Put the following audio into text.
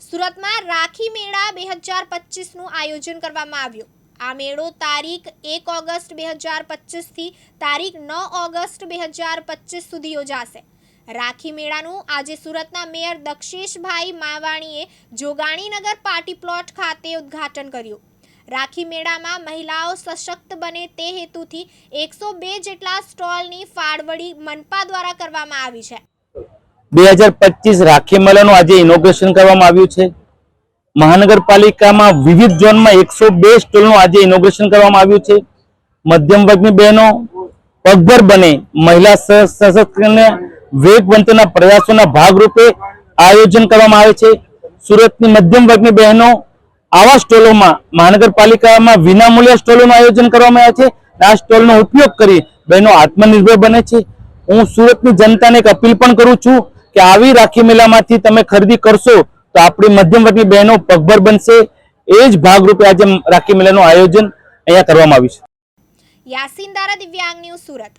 સુરતમાં રાખી મેળા બે હજાર પચીસનું આયોજન કરવામાં આવ્યું. આ મેળો તારીખ એક ઓગસ્ટ બે હજાર પચીસથી તારીખ નવ ઓગસ્ટ બે હજાર પચીસ સુધી યોજાશે. રાખી મેળાનું આજે સુરતના મેયર દક્ષેશભાઈ માવાણીએ જોગાણીનગર પાર્ટી પ્લોટ ખાતે ઉદ્ઘાટન કર્યું. રાખી મેળામાં મહિલાઓ સશક્ત બને તે હેતુથી એકસો બે જેટલા સ્ટોલની ફાળવણી મનપા દ્વારા કરવામાં આવી છે. બે હજાર પચીસ રાખી મેળાનું આજે ઇનોગ્રેશન કરવામાં આવ્યું છે. મહાનગરપાલિકામાં વિવિધ ઝોનમાં એકસો બે સ્ટોલનું આજે ઇનોગ્રેશન કરવામાં આવ્યું છે. મધ્યમ વર્ગની બહેનો પગભર બને. મહિલા સશક્તિકરણને વેગવંતના પ્રયાસોના ભાગરૂપે આયોજન કરવામાં આવે છે. સુરતની મધ્યમ વર્ગની બહેનો આવા સ્ટોલોમાં, મહાનગરપાલિકામાં વિનામૂલ્ય સ્ટોલોનું આયોજન કરવામાં આવે છે. આ સ્ટોલનો ઉપયોગ કરી બહેનો આત્મનિર્ભર બને છે. હું સુરતની જનતાને એક અપીલ પણ કરું છું કે આવી રાખી મેળામાંથી તમે ખરીદી કરશો તો આપણી મધ્યમવર્ગી બહેનો પગભર બનશે. એ જ ભાગરૂપે આજે રાખી મેળાનું આયોજન અહીંયા કરવામાં આવ્યું છે. યાસીન દારા દિવ્યાંગ ન્યૂઝ સુરત.